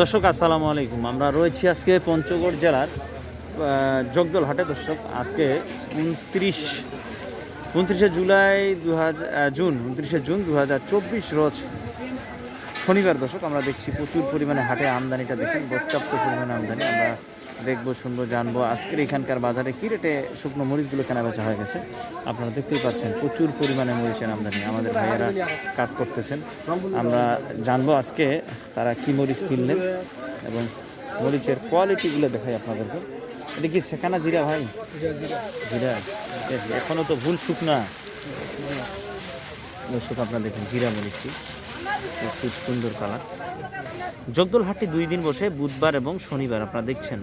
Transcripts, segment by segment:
দর্শক, আসসালামু আলাইকুম। আমরা রয়েছি আজকে পঞ্চগড় জেলার জগদল হাটে দর্শক, আজকে উনত্রিশ, উনত্রিশে জুলাই দু হাজার জুন, উনত্রিশে জুন দু হাজার চব্বিশ রোজ শনিবার। দর্শক, আমরা দেখছি প্রচুর পরিমাণে হাটে আমদানিটা দেখি পর্যাপ্ত পরিমাণে আমদানি। আমরা দেখব, শুনব, জানব। আজকের এখানকার বাজারে কী রেটে শুকনো মরিচগুলো কেনা বেচা হয়ে গেছে? আপনারা দেখতেই পাচ্ছেন, প্রচুর পরিমাণে মরিচের আমদানি। আমাদের ভাইয়েরা কাজ করতেছেন। আমরা জানব আজকে তারা কি মরিচ কিনলেন এবং মরিচের কোয়ালিটিগুলো দেখাই আপনাদেরকে। এটা কি সেখানা জিরা ভাই? জিরা। এখনও তো ভুল শুকনা। দর্শক, আপনারা দেখেন জিরা মরিচটি। খুব সুন্দর কালার জগদল হাটটি দুই দিন বসে, বুধবার এবং শনিবার, আপনারা দেখছেন।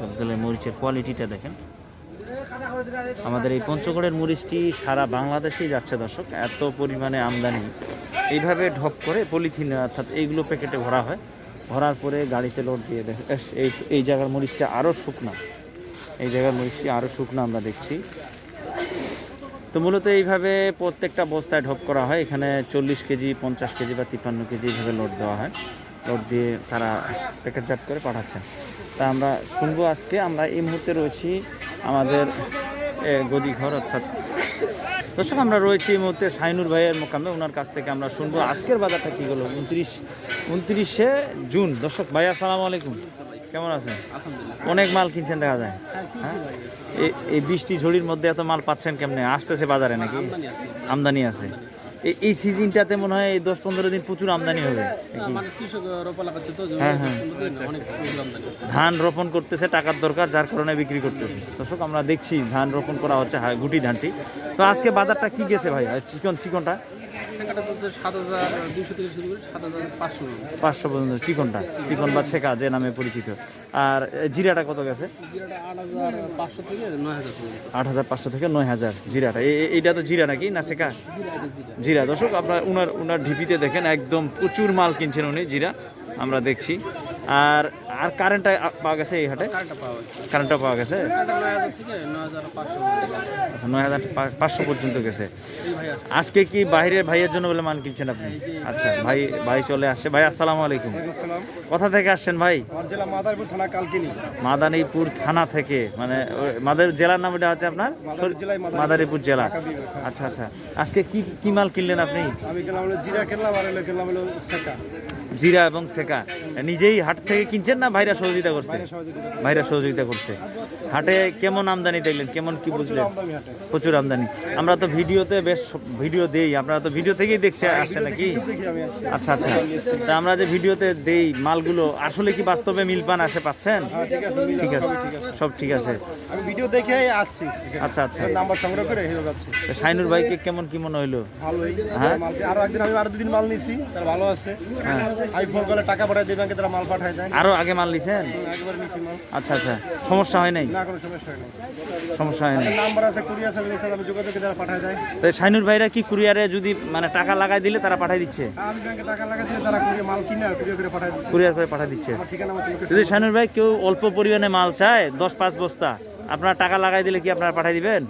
জগদলের মরিচের কোয়ালিটিটা দেখেন। আমাদের এই পঞ্চগড়ের মরিচটি সারা বাংলাদেশেই যাচ্ছে, দর্শক। এত পরিমাণে আমদানি। এইভাবে ঢপ করে পলিথিন, অর্থাৎ এইগুলো প্যাকেটে ভরা হয়। ভরার পরে গাড়িতে লোড দিয়ে দেখে এই এই জায়গার মরিচটা আরও শুকনা। এই জায়গার মরিচটি আরও শুকনা আমরা দেখছি। তো মূলত এইভাবে প্রত্যেকটা বস্তায় ঢোক করা হয়। এখানে চল্লিশ কেজি, পঞ্চাশ কেজি বা তিপ্পান্ন কেজি এইভাবে লোড দেওয়া হয়। লোড দিয়ে তারা প্যাকেটজাত করে পাঠাচ্ছেন। তা আমরা শুনব আজকে। আমরা এই মুহূর্তে রয়েছি আমাদের গদিঘর অর্থাৎ দর্শক, আমরা রয়েছি এই মুহূর্তে শাহিনুর ভাইয়ের মোকামে। ওনার কাছ থেকে আমরা শুনব আজকের বাজারটা কী হলো? উনত্রিশ, উনত্রিশে জুন। দর্শক, ভাইয়া, আসসালামু আলাইকুম। কেমন আছেন? অনেক মাল কিনছেন দেখা যায়। হ্যাঁ এই- এই বৃষ্টি ঝড়ির মধ্যে এত মাল পাচ্ছেন কেমনে? আসতেছে বাজারে নাকি? আমদানি আছে। এই এই সিজনটাতে মনে হয় এই দশ পনেরো দিন প্রচুর আমদানি হবে? মানে হ্যাঁ, হ্যাঁ। আমদানি। ধান রোপণ করতেছে টাকার দরকার যার কারণে বিক্রি করতেছে। দর্শক আমরা দেখছি ধান রোপণ করা হচ্ছে হ্যাঁ, গুটি ধানটি। তো আজকে বাজারটা কি গেছে ভাই? চিকন চিকনটা? সেখানটা তো সাত হাজার দুশো থেকে শুরু করে সাত হাজার পাঁচশো পাঁচশো পর্যন্ত চিকনটা। চিকন বা ছেকা যে নামে পরিচিত। আর জিরাটা কত গেছে? আট হাজার পাঁচশো থেকে নয় হাজার জিরাটা। এইটা তো জিরা নাকি না ছেকা? জিরা। দর্শক আপনার উনার উনার ঢিপিতে দেখেন একদম প্রচুর মাল কিনছেন উনি জিরা। আমরা দেখছি। আর আর কারেন্টটা পাওয়া গেছে এই হাটে? কারেন্টটা পাওয়া গেছে। আচ্ছা নয় হাজার পাঁচশো পর্যন্ত গেছে। আছে আজকে কি বাইরের ভাইয়ের জন্য বলে মাল কিনছেন আপনি? আচ্ছা ভাই ভাই চলে আসছে। ভাই আসসালামু আলাইকুম। কোথা থেকে আসছেন ভাই? মাদারপুর থানা কালকিনি। মাদারীপুর থানা থেকে মানে মাদার জেলার নাম এটা আছে আপনার? মাদারীপুর জেলা। আচ্ছা আচ্ছা। আজকে কি কি মাল কিনলেন আপনি? আমি হলো জিরা কিনলাম আর কিনলাম হলো জিরা এবং সেকা। নিজেই হাট থেকে কিনছেন না ভাইরা সহযোগিতা করছে? ভাইরা সহযোগিতা করছে। হাটে কেমন আমদানি দেখলেন? কেমন কি বুঝলেন? প্রচুর আমদানি। আমরা তো ভিডিওতে বেশ ভিডিও দেই। আপনারা তো ভিডিও থেকেই দেখছে আসছে নাকি? আচ্ছা আচ্ছা। তা আমরা যে ভিডিওতে দেই মালগুলো আসলে কি বাস্তবে মিল পান আসে পাচ্ছেন? হ্যাঁ ঠিক আছে ঠিক আছে। সব ঠিক আছে। আমি ভিডিও দেখে আসছি। আচ্ছা আচ্ছা। নাম্বার সংগ্রহ করে যাচ্ছি। শাইনুর ভাইকে কেমন কি মনে হইল? ভালোই। হ্যাঁ? আরও একদিন আমি আরও দুদিন মাল নিছি। তার ভালো আছে। হ্যাঁ। আমি ফোন করলে টাকা পাঠাই দিয়ে ব্যাংকে তারা মাল পাঠায় দেয় আরও আগে মাল নিছেন? একবার নিছি মাল। আচ্ছা আচ্ছা। সমস্যা হয় নাই? না কোনো সমস্যা নেই। সমস্যা হয় নাই। নাম্বার আছে কুড়ি আছে আমি আমি যোগাযোগ করে তারা পাঠায় দেয়। তো শাইনুর ভাইরা কি কুরিয়ারে যদি মানে টাকা লাগাই দিলে তারা পাঠাই দিচ্ছে? আমি ব্যাংকে টাকা লাগা দিয়ে তারা কুড়িয়ে মাল কিনে আর করে পাঠায় দিচ্ছে। কুরিয়ার করে দিচ্ছে। যদি শাইনুর ভাই কেউ অল্প পরিমাণে মাল চায় দশ পাঁচ বস্তা আপনার টাকা লাগাই দিলে কি আপনারা পাঠাই দিবেন?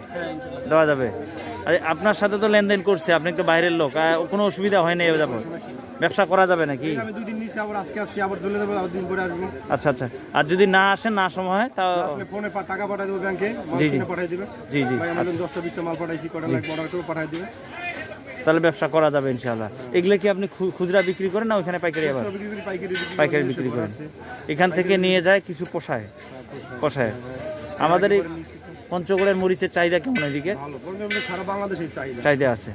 দেওয়া যাবে। আরে আপনার সাথে তো লেনদেন করছে আপনি একটু বাইরের লোক কোনো অসুবিধা হয় না যাব ব্যবসা করা যাবে নাকি? আমি দুদিন নিছি আবার আজকে আসছি আবার চলে যাব আবার দিন পরে আসব। আচ্ছা আচ্ছা। আর যদি না আসেন না সময় তা আসলে ফোনে টাকা দেবো ব্যাংকে জি, জি। দিবে। জি জি। ভাই আমার দশটা বিশটা মাল পাঠাইছি কটা লাগবে অর্ডার করে দিবে। তাহলে ব্যবসা করা যাবে ইনশাল্লাহ এগুলো কি আপনি খুচরা বিক্রি করেন না ওইখানে পাইকারি আবার? পাইকারি বিক্রি করেন। এখান থেকে নিয়ে যায় কিছু পোষায়। পোষায়। আমাদের এই পঞ্চগড়ের মরিচের চাহিদা কেমন এদিকে? চাহিদা আছে।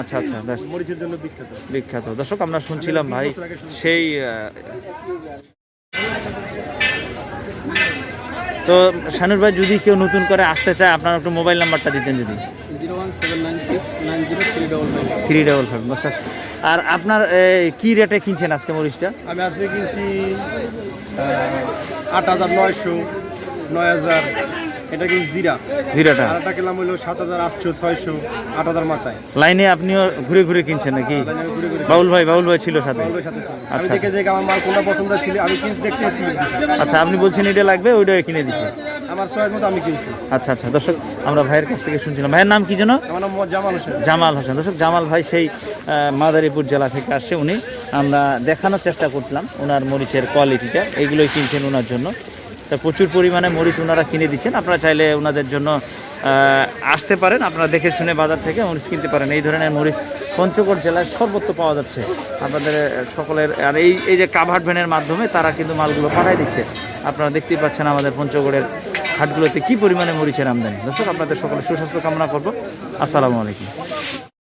আচ্ছা আচ্ছা মরিচের জন্য বিখ্যাত। বিখ্যাত। দর্শক আমরা শুনছিলাম ভাই সেই তো শানুর ভাই যদি কেউ নতুন করে আসতে চায় আপনার একটু মোবাইল নাম্বারটা দিতেন যদি। থ্রি ডবল ফাইভ আর আপনার কি রেটে কিনছেন আজকে মরিচটা? আমি আজকে কিনছি আট হাজার নয়শো নয় হাজার এটা কিনছি জিরা? জিরাটা। আর একটা কিনলাম হলো সাত হাজার আটশো ছয়শো আট হাজার মাথায়। লাইনে আপনিও ঘুরে ঘুরে কিনছেন নাকি? ঘুরে বাউল ভাই বাউল ভাই ছিল সাথে। আমি আচ্ছা। দেখে দেখে আমার মাল কোনটা পছন্দ ছিল আমি কিনতে দেখতেছি আচ্ছা আপনি বলছেন এটা লাগবে ওইটা কিনে দিছে। আমার চয়েস মতো আমি কিনছি। আচ্ছা আচ্ছা দর্শক আমরা ভাইয়ের কাছ থেকে শুনছিলাম। ভাইয়ের নাম কি যেন? আমার নাম জামাল হোসেন। জামাল হোসেন। দর্শক জামাল ভাই সেই মাদারীপুর জেলা থেকে আসছে উনি। আমরা দেখানোর চেষ্টা করলাম ওনার মরিচের কোয়ালিটিটা এইগুলোই কিনছেন ওনার জন্য। তা প্রচুর পরিমাণে মরিচ ওনারা কিনে দিচ্ছেন। আপনারা চাইলে ওনাদের জন্য আসতে পারেন। আপনারা দেখে শুনে বাজার থেকে মরিচ কিনতে পারেন। এই ধরনের মরিচ পঞ্চগড় জেলায় সর্বত্র পাওয়া যাচ্ছে। আপনাদের সকলের, আর এই এই যে কাভার ভ্যানের মাধ্যমে তারা কিন্তু মালগুলো পাঠাই দিচ্ছে। আপনারা দেখতেই পাচ্ছেন আমাদের পঞ্চগড়ের হাটগুলোতে কি পরিমাণে মরিচের আমদানি। দর্শক, আপনাদের সকলে সুস্বাস্থ্য কামনা করব। আসসালামু আলাইকুম।